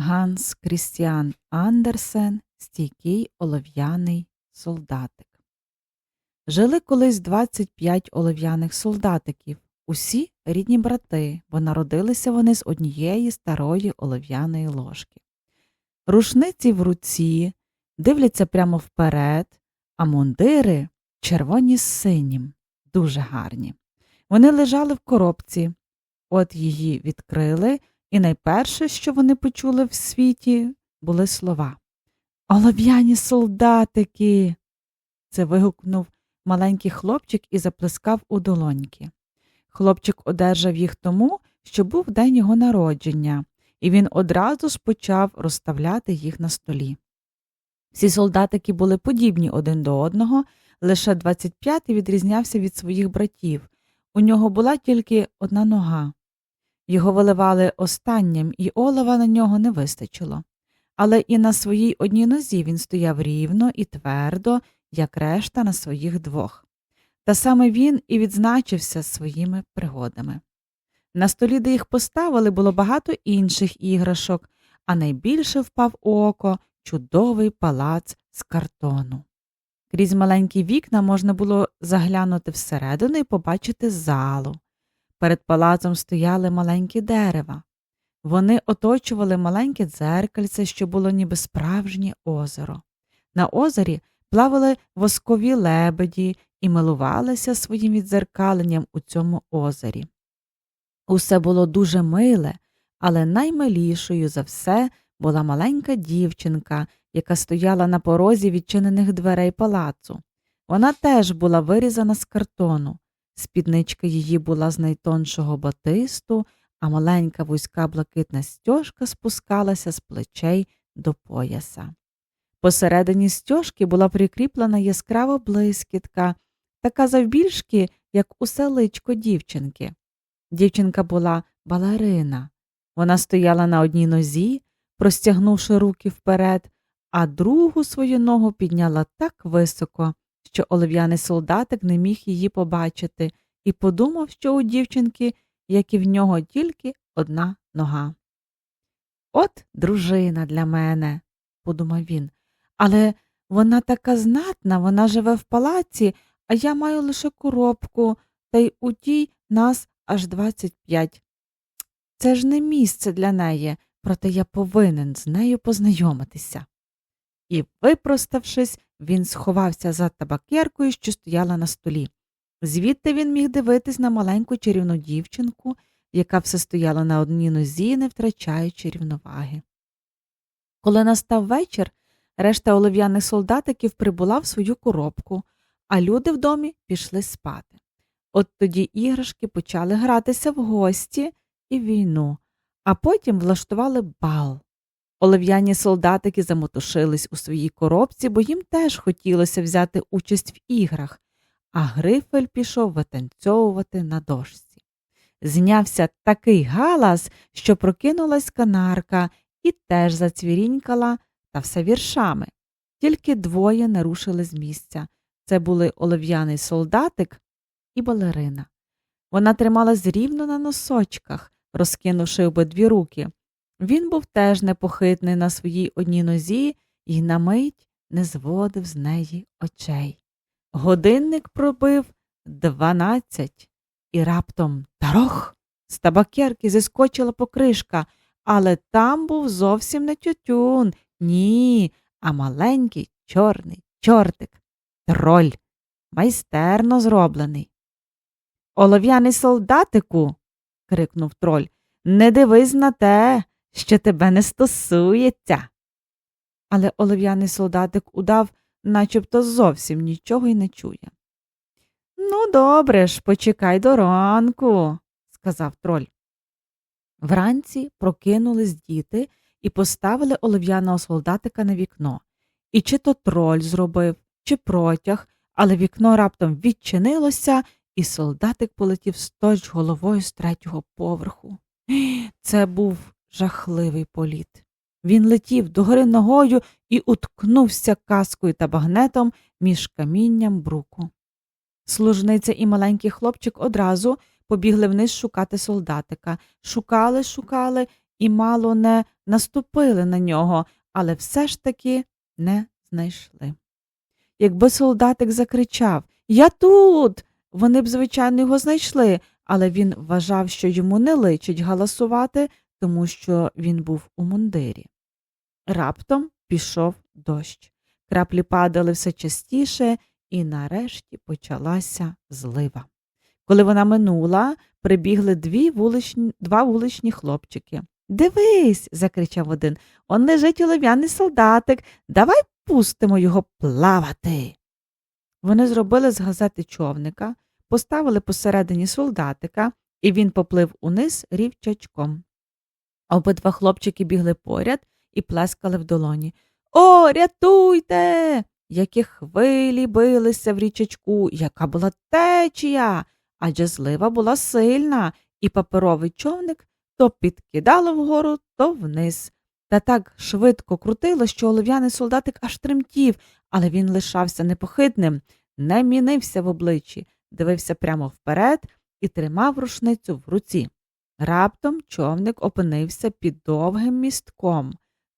Ганс Крістіан Андерсен Стійкий олов'яний солдатик. Жили колись 25 олов'яних солдатиків, усі рідні брати, бо народилися вони з однієї старої олов'яної ложки. Рушниці в руці, дивляться прямо вперед, а мундири червоні з синім, дуже гарні. Вони лежали в коробці, от її відкрили, і найперше, що вони почули в світі, були слова. Олов'яні солдатики. Це вигукнув маленький хлопчик і заплескав у долоньки. Хлопчик одержав їх тому, що був день його народження, і він одразу ж почав розставляти їх на столі. Всі солдатики були подібні один до одного, лише 25-й відрізнявся від своїх братів. У нього була тільки одна нога. Його виливали останнім, і олова на нього не вистачило. Але і на своїй одній нозі він стояв рівно і твердо, як решта на своїх двох. Та саме він і відзначився своїми пригодами. На столі, де їх поставили, було багато інших іграшок, а найбільше впав у око чудовий палац з картону. Крізь маленькі вікна можна було заглянути всередину і побачити залу. Перед палацом стояли маленькі дерева. Вони оточували маленьке дзеркальце, що було ніби справжнє озеро. На озері плавали воскові лебеді і милувалися своїм відзеркаленням у цьому озері. Усе було дуже миле, але наймилішою за все була маленька дівчинка, яка стояла на порозі відчинених дверей палацу. Вона теж була вирізана з картону. Спідничка її була з найтоншого батисту, а маленька вузька блакитна стяжка спускалася з плечей до пояса. Посередині стяжки була прикріплена яскрава блискітка, така завбільшки, як усе личко дівчинки. Дівчинка була балерина. Вона стояла на одній нозі, простягнувши руки вперед, а другу свою ногу підняла так високо, що олив'яний солдатик не міг її побачити, і подумав, що у дівчинки, як і в нього, тільки одна нога. От дружина для мене, подумав він, але вона така знатна, вона живе в палаці, а я маю лише коробку, та й у тій нас аж двадцять п'ять. Це ж не місце для неї, проте я повинен з нею познайомитися. І, випроставшись, він сховався за табакеркою, що стояла на столі. Звідти він міг дивитись на маленьку чарівну дівчинку, яка все стояла на одній нозі, не втрачаючи рівноваги. Коли настав вечір, решта олив'яних солдатиків прибула в свою коробку, а люди в домі пішли спати. От тоді іграшки почали гратися в гості і війну, а потім влаштували бал. Олив'яні солдатики замотушились у своїй коробці, бо їм теж хотілося взяти участь в іграх, а Грифель пішов витанцьовувати на дошці. Знявся такий галас, що прокинулась канарка і теж зацвірінькала, та все віршами. Тільки двоє не рушили з місця. Це були олив'яний солдатик і балерина. Вона трималась рівно на носочках, розкинувши обидві руки. Він був теж непохитний на своїй одній нозі і на мить не зводив з неї очей. Годинник пробив дванадцять, і раптом тарох з табакерки зіскочила покришка, але там був зовсім не тютюн, ні, а маленький чорний чортик, троль, майстерно зроблений. Олов'яний солдатику. крикнув троль, не дивись на те, що тебе не стосується. Але олив'яний солдатик удав, начебто зовсім нічого й не чує. Ну, добре ж, почекай до ранку, сказав троль. Вранці прокинулись діти і поставили олив'яного солдатика на вікно. І чи то троль зробив, чи протяг, але вікно раптом відчинилося, і солдатик полетів сточ головою з третього поверху. Це був жахливий політ. Він летів догори ногою і уткнувся каскою та багнетом між камінням бруку. Служниця і маленький хлопчик одразу побігли вниз шукати солдатика. Шукали, шукали і мало не наступили на нього, але все ж таки не знайшли. Якби солдатик закричав Я тут. Вони б, звичайно, його знайшли, але він вважав, що йому не личить галасувати, тому що він був у мундирі. Раптом пішов дощ. Краплі падали все частіше, і нарешті почалася злива. Коли вона минула, прибігли дві вуличні, два вуличні хлопчики. Дивись, закричав один, он лежить олов'яний солдатик. Давай пустимо його плавати. Вони зробили з газети човника, поставили посередині солдатика, і він поплив униз рівчачком. Обидва хлопчики бігли поряд і плескали в долоні. О, рятуйте! Які хвилі билися в річечку, яка була течія, адже злива була сильна, і паперовий човник то підкидало вгору, то вниз. Та так швидко крутило, що олов'яний солдатик аж тремтів, але він лишався непохитним, не мінився в обличчі, дивився прямо вперед і тримав рушницю в руці. Раптом човник опинився під довгим містком.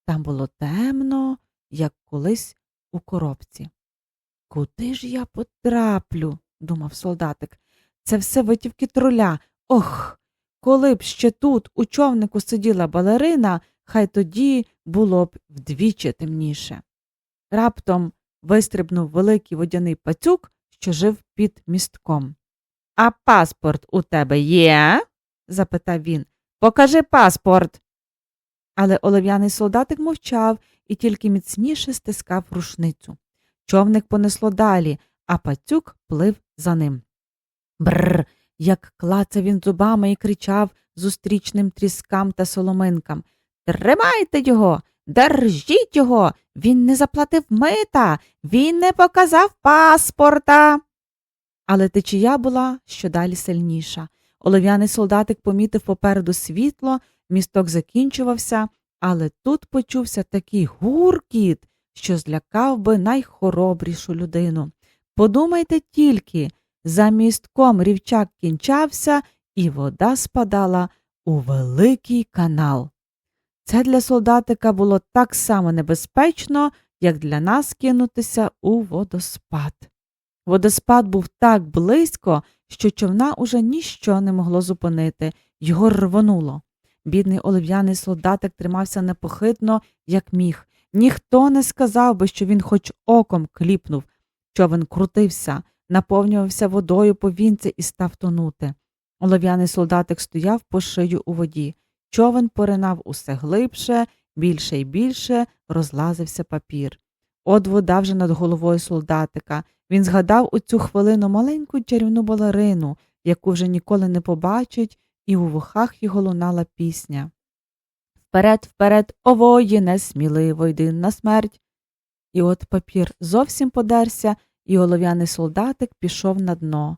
Там було темно, як колись у коробці. Куди ж я потраплю? думав солдатик. Це все витівки троля. Ох, коли б ще тут у човнику сиділа балерина, хай тоді було б вдвічі темніше. Раптом вистрибнув великий водяний пацюк, що жив під містком. А паспорт у тебе є? Запитав він. Покажи паспорт. Але олов'яний солдатик мовчав і тільки міцніше стискав рушницю. Човник понесло далі, а пацюк плив за ним. Бррр, як клацав він зубами і кричав зустрічним тріскам та соломинкам. Тримайте його, держіть його. Він не заплатив мита, він не показав паспорта. Але течія була щодалі сильніша. Олов'яний солдатик помітив попереду світло, місток закінчувався, але тут почувся такий гуркіт, що злякав би найхоробрішу людину. Подумайте тільки, за містком рівчак кінчався, і вода спадала у великий канал. Це для солдатика було так само небезпечно, як для нас кинутися у водоспад. Водоспад був так близько, що човна уже ніщо не могло зупинити, його рвонуло. Бідний олив'яний солдатик тримався непохитно, як міг. Ніхто не сказав би, що він хоч оком кліпнув. Човен крутився, наповнювався водою повінця і став тонути. Олов'яний солдатик стояв по шию у воді. Човен поринав усе глибше, більше і більше розлазився папір. От вода вже над головою солдатика. Він згадав у цю хвилину маленьку чарівну балерину, яку вже ніколи не побачить, і у вухах його лунала пісня. Вперед, вперед, о воїне, сміливо йди на смерть. І от папір зовсім подерся, і олов'яний солдатик пішов на дно.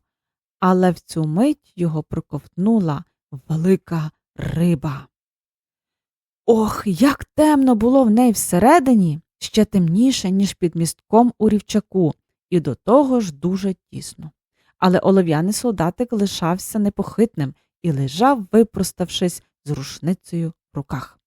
Але в цю мить його проковтнула велика риба. Ох, як темно було в неї всередині, ще темніше, ніж під містком у рівчаку, і до того ж дуже тісно. Але олов'яний солдатик лишався непохитним і лежав, випроставшись з рушницею в руках.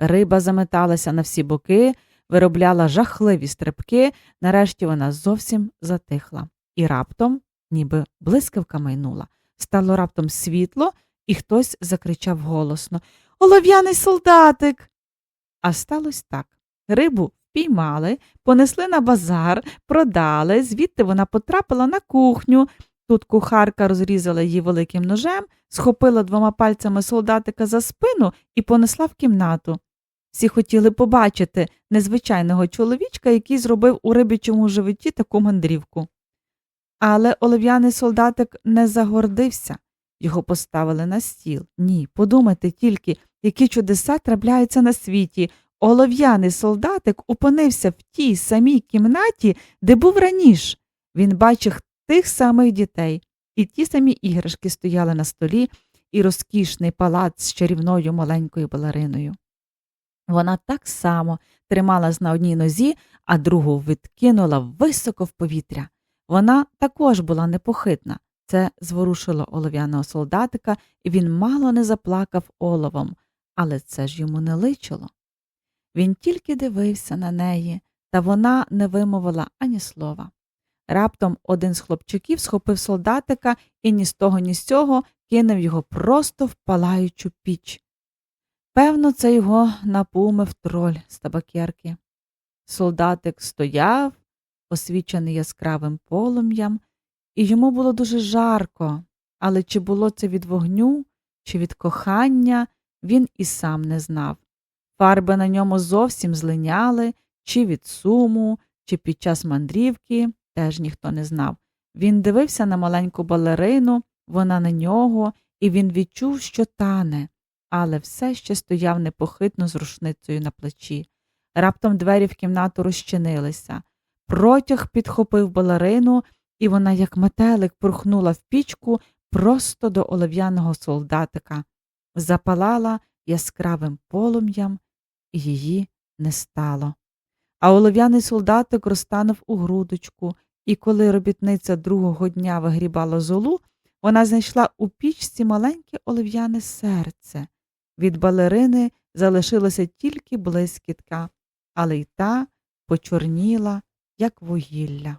Риба заметалася на всі боки, виробляла жахливі стрибки, нарешті вона зовсім затихла. І раптом, ніби блискавка майнула, стало раптом світло, і хтось закричав голосно Олов'яний солдатик. А сталося так. Рибу впіймали, понесли на базар, продали, звідти вона потрапила на кухню. Тут кухарка розрізала її великим ножем, схопила двома пальцями солдатика за спину і понесла в кімнату. Всі хотіли побачити незвичайного чоловічка, який зробив у рибічому животі таку мандрівку. Але олив'яний солдатик не загордився. Його поставили на стіл. Ні, подумайте тільки, які чудеса трапляються на світі. Олов'яний солдатик опинився в тій самій кімнаті, де був раніше. Він бачив тих самих дітей, і ті самі іграшки стояли на столі, і розкішний палац з чарівною маленькою балериною. Вона так само трималась на одній нозі, а другу відкинула високо в повітря. Вона також була непохитна. Це зворушило олов'яного солдатика, і він мало не заплакав оловом, але це ж йому не личило. Він тільки дивився на неї, та вона не вимовила ані слова. Раптом один з хлопчиків схопив солдатика і ні з того, ні з цього кинув його просто в палаючу піч. Певно, це його напумив троль з табакерки. Солдатик стояв, освічений яскравим полум'ям, і йому було дуже жарко, але чи було це від вогню, чи від кохання, він і сам не знав. Фарби на ньому зовсім злиняли, чи від суму, чи під час мандрівки, теж ніхто не знав. Він дивився на маленьку балерину, вона на нього, і він відчув, що тане, але все ще стояв непохитно з рушницею на плечі. Раптом двері в кімнату розчинилися. Протяг підхопив балерину, і вона, як метелик, прухнула в пічку просто до олив'яного солдатика, запалала яскравим полум'ям, її не стало. А олив'яний солдатик розтанув у грудочку, і коли робітниця другого дня вигрібала золу, вона знайшла у пічці маленьке олив'яне серце. Від балерини залишилося тільки блискітка, але й та почорніла, як вугілля.